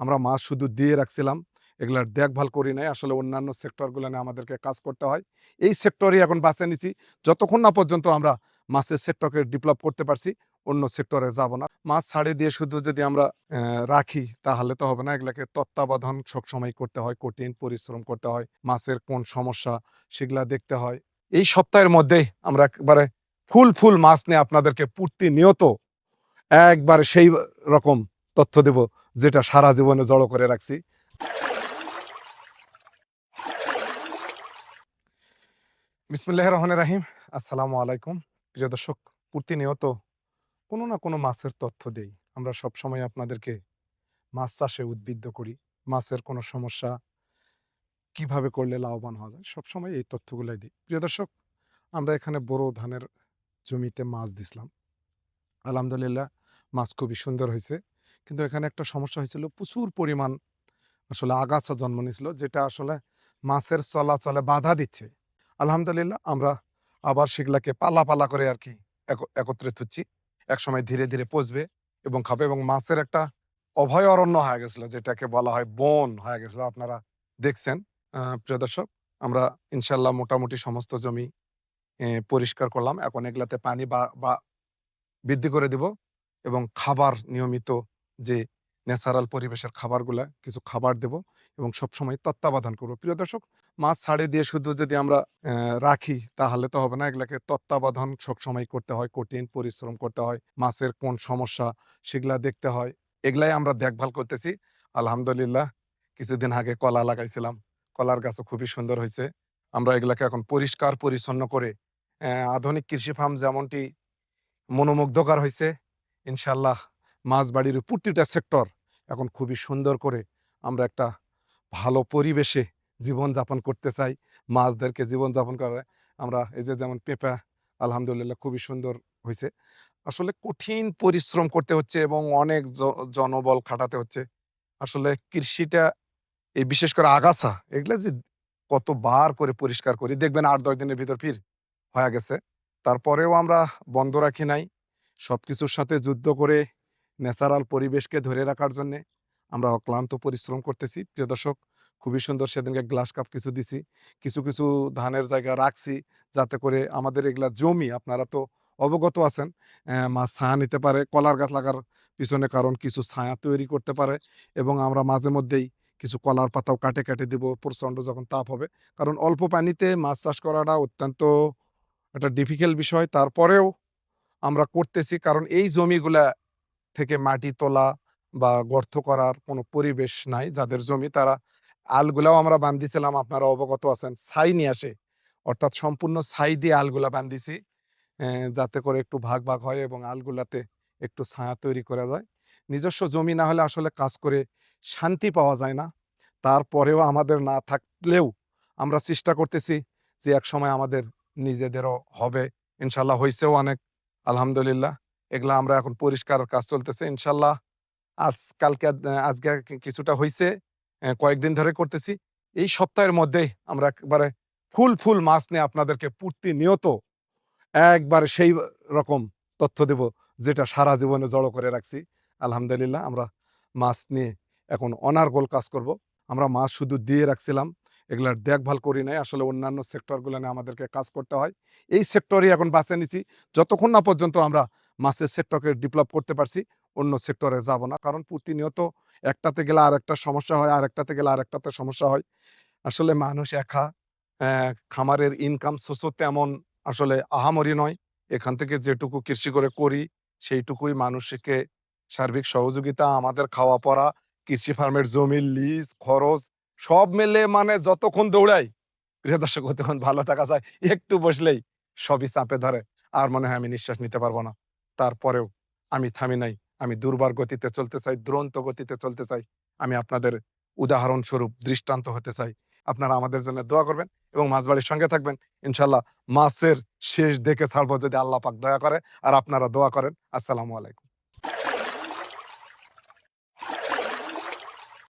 আমরা মাছ শুধু দিয়ে রাখছিলাম, এগুলার দেখভাল করি নাই। আসলে অন্যান্য সেক্টরগুলো নিয়ে আমাদেরকে কাজ করতে হয়। এই সেক্টরই এখন বাঁচে নিছি। যতক্ষণ না পর্যন্ত আমরা মাছের সেক্টরকে ডেভেলপ করতে পারছি, অন্য সেক্টরে যাব না। মাছ ছাড়ে দিয়ে শুধু যদি আমরা রাখি, তাহলে তো হবে না। এগুলাকে তত্ত্বাবধান সবসময় করতে হয়, কঠিন পরিশ্রম করতে হয়, মাছের কোন সমস্যা সেগুলা দেখতে হয়। এই সপ্তাহের মধ্যে আমরা একবারে ফুল ফুল মাছ নিয়ে আপনাদেরকে প্রতিনিয়ত একবারে সেই রকম তথ্য দেব। যেটা সারা জীবনে জড়ো করে রাখছি। বিসমুল্লাহ রহমান রাহিম। আসসালামু আলাইকুম। প্রিয় দর্শক, প্রতিনিয়ত কোনো না কোনো মাছের তথ্য দেই। আমরা সব সময় আপনাদেরকে মাছ চাষে উদ্বুদ্ধ করি। মাছের কোনো সমস্যা কীভাবে করলে লাভবান হওয়া যায় সবসময় এই তথ্যগুলাই দিই। প্রিয় দর্শক, আমরা এখানে বড় ধানের জমিতে মাছ দিছিলাম আলহামদুলিল্লাহ, মাছ খুবই সুন্দর হয়েছে কিন্তু এখানে একটা সমস্যা হয়েছিল। প্রচুর পরিমাণ আসলে আগাছা জন্ম নিয়েছিল, যেটা আসলে মাছের চলাচলে বাধা দিচ্ছে। আলহামদুলিল্লাহ, আমরা আবার সেগুলাকে পালা পালা করে আর কি একত্রিত হচ্ছি। একসময় ধীরে ধীরে পচবে এবং খাবে এবং মাছের একটা অভয়ারণ্য হয়ে গেছিল, যেটাকে বলা হয় বন হয়ে গেছিল। আপনারা দেখছেন প্রিয় দর্শক, আমরা ইনশাল্লাহ মোটামুটি সমস্ত জমি পরিষ্কার করলাম। এখন এগুলাতে পানি বা বৃদ্ধি করে দিব এবং খাবার নিয়মিত যে ন্যাচারাল পরিবেশের খাবারগুলা কিছু খাবার দেব এবং সবসময় তত্ত্বাবধান করব। প্রিয় দর্শক, মাছ ছাড়ে দিয়ে শুধু যদি আমরা রাখি, তাহলে তো হবে না। এগুলাকে তত্ত্বাবধান সবসময় করতে হয়, কঠিন পরিশ্রম করতে হয়, মাছের কোন সমস্যা সেগুলা দেখতে হয়, এগুলাই আমরা দেখভাল করতেছি। আলহামদুলিল্লাহ, কিছুদিন আগে কলা লাগাইছিলাম। কলার গাছও খুবই সুন্দর হয়েছে আমরা এগুলাকে এখন পরিষ্কার পরিচ্ছন্ন করে আধুনিক কৃষি ফার্ম যেমনটি মনোমুগ্ধকর হয়েছে ইনশাল্লাহ মাছ বাড়ির প্রতিটা সেক্টর এখন খুবই সুন্দর করে আমরা একটা ভালো পরিবেশে জীবনযাপন করতে চাই। মাছদেরকে জীবনযাপন করে আমরা এই যে যেমন পেঁপা, আলহামদুলিল্লাহ খুবই সুন্দর হয়েছে আসলে কঠিন পরিশ্রম করতে হচ্ছে এবং অনেক জনবল খাটাতে হচ্ছে। আসলে কৃষিটা, এই বিশেষ করে আগাছা, এগুলো যে কতবার করে পরিষ্কার করি, দেখবেন আট, দশ দিনের ভিতর ফির হয়ে গেছে। তারপরেও আমরা বন্ধ রাখি নাই। সবকিছুর সাথে যুদ্ধ করে ন্যাচারাল পরিবেশকে ধরে রাখার জন্য আমরা অক্লান্ত পরিশ্রম করতেছি। প্রিয় দর্শক, খুবই সুন্দর সেদিনকে গ্লাস কাপ কিছু দিছি। কিছু কিছু ধানের জায়গা রাখছি যাতে করে আমাদের এগুলা জমি আপনারা তো অবগত আছেন মাছ ছায়া নিতে পারে, কলার গাছ লাগার পিছনে কারণ কিছু ছায়া তৈরি করতে পারে এবং আমরা মাঝে মধ্যেই কিছু কলার পাতাও কাটে কাটে দিব, প্রচণ্ড যখন তাপ হবে। কারণ অল্প পানিতে মাছ চাষ করাটা অত্যন্ত একটা ডিফিকাল্ট বিষয়। তারপরেও আমরা করতেছি কারণ এই জমিগুলা থেকে মাটি তোলা বা গর্ত করার কোনো পরিবেশ নাই যাদের জমি তারা আলগুলাও আমরা বান্ধিছিলাম, আপনারা অবগত আছেন। ছাই নিয়ে আসে, অর্থাৎ সম্পূর্ণ ছাই দিয়ে আলগুলা বান্ধিছি যাতে করে একটু ভাগ ভাগ হয় এবং আলগুলাতে একটু ছায়া তৈরি করা যায়। নিজস্ব জমি না হলে আসলে কাজ করে শান্তি পাওয়া যায় না। তারপরেও আমাদের না থাকলেও আমরা চেষ্টা করতেছি যে এক সময় আমাদের নিজেদেরও হবে। ইনশাল্লাহ হয়েছেও অনেক, আলহামদুলিল্লাহ। এগুলা আমরা এখন পরিষ্কার কাজ চলতেছে, ইনশাল্লাহ। আজ, কালকে আজকে কিছুটা হয়েছে কয়েকদিন ধরে করতেছি। এই সপ্তাহের মধ্যেই আমরা একবারে ফুল ফুল মাছ নিয়ে আপনাদেরকে প্রতিনিয়ত একবারে সেই রকম তথ্য দেব, যেটা সারা জীবনে জড়ো করে রাখছি। আলহামদুলিল্লাহ, আমরা মাছ নিয়ে এখন অনার্গল কাজ করব। আমরা মাছ শুধু দিয়ে রাখছিলাম, এগুলার দেখভাল করি নাই। আসলে অন্যান্য সেক্টরগুলো নিয়ে আমাদেরকে কাজ করতে হয়। এই সেক্টরই এখন বাঁচে নিছি যতক্ষণ না পর্যন্ত আমরা মাছের সেক্টরকে ডেভেলপ করতে পারছি, অন্য সেক্টরে যাব না। কারণ প্রতিনিয়ত একটাতে গেলে আর একটা সমস্যা হয় আর একটাতে গেলে আর একটাতে সমস্যা হয়। আসলে মানুষ একা খামারের ইনকাম সোর্সও তেমন আসলে আহামরি নয়। এখান থেকে যেটুকু কৃষি করে করি, সেইটুকুই মানুষকে সার্বিক সহযোগিতা, আমাদের খাওয়া পড়া কৃষি ফার্মের জমির লিজ খরচ, সব মিলে মানে যতক্ষণ দৌড়াই, প্রিয় দর্শক তখন ভালো থাকা যায়। একটু বসলেই সবই চাপে ধরে, আর মনে হয় আমি নিঃশ্বাস নিতে পারব না। তারপরেও আমি থামি নাই। আমি দুর্বার গতিতে চলতে চাই, দুরন্ত গতিতে চলতে চাই। আমি আপনাদের উদাহরণস্বরূপ দৃষ্টান্ত হতে চাই। আপনারা আমাদের জন্য দোয়া করবেন এবং মাছবাড়ির সঙ্গে থাকবেন। ইনশাল্লাহ মাছের শেষ দেখে ছাড়বো যদি আল্লাহ পাক দয়া করে। আর আপনারা দোয়া করেন। আসসালামু আলাইকুম।